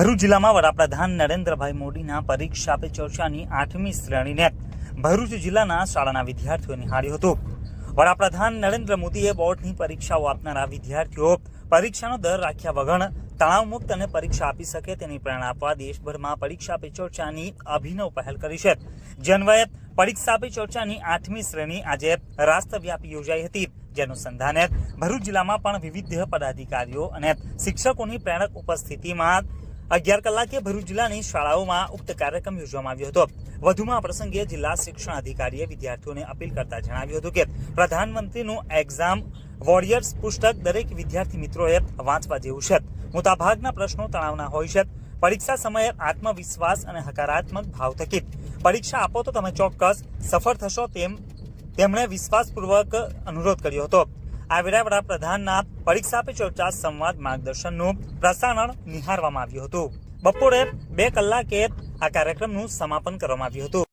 ભરૂચ જિલ્લામાં વડાપ્રધાન નરેન્દ્રભાઈ મોદીના પરીક્ષા પે ચર્ચાની આઠમી શ્રેણીને ભરૂચ જિલ્લાના શાળાના વિદ્યાર્થીઓ નિહાળ્યું હતું. વડાપ્રધાન નરેન્દ્ર મોદીએ બોર્ડની પરીક્ષાઓ આપનારા વિદ્યાર્થીઓ પરીક્ષાનો દર રાખ્યા વગર તણાવમુક્ત અને પરીક્ષા આપી શકે તેની પ્રેરણા આપવા દેશભરમાં પરીક્ષા પે ચર્ચાની અભિનવ પહેલ કરી છે. જે અન્વયે પરીક્ષા પે ચર્ચાની આઠમી શ્રેણી આજે રાષ્ટ્રવ્યાપી યોજાઈ હતી. જેનુસંધાને ભરૂચ જિલ્લામાં પણ વિવિધ પદાધિકારીઓ અને શિક્ષકોની પ્રેરક ઉપસ્થિતિમાં અગિયાર કલાકે ભરૂચ જિલ્લાની શાળાઓમાં ઉક્ત કાર્યક્રમ યોજવામાં આવ્યો હતો. વધુમાં આ પ્રસંગે જિલ્લા શિક્ષણ અધિકારીએ વિદ્યાર્થીઓને અપીલ કરતા જણાવ્યું હતું કે પ્રધાનમંત્રીનું એક્ઝામ વોરિયર્સ પુસ્તક દરેક વિદ્યાર્થી મિત્રોએ વાંચવા જેવું છે. મોટાભાગના પ્રશ્નો તણાવના હોય છે. પરીક્ષા સમયે આત્મવિશ્વાસ અને હકારાત્મક ભાવ થકી પરીક્ષા આપો તો તમે ચોક્કસ સફળ થશો તેમ તેમણે વિશ્વાસપૂર્વક અનુરોધ કર્યો હતો. આ વેળા વડાપ્રધાનના પરીક્ષા પે ચર્ચા સંવાદ માર્ગદર્શનનું પ્રસારણ નિહાળવામાં આવ્યું હતું. બપોરે બે કલાકે આ કાર્યક્રમનું સમાપન કરવામાં આવ્યું હતું.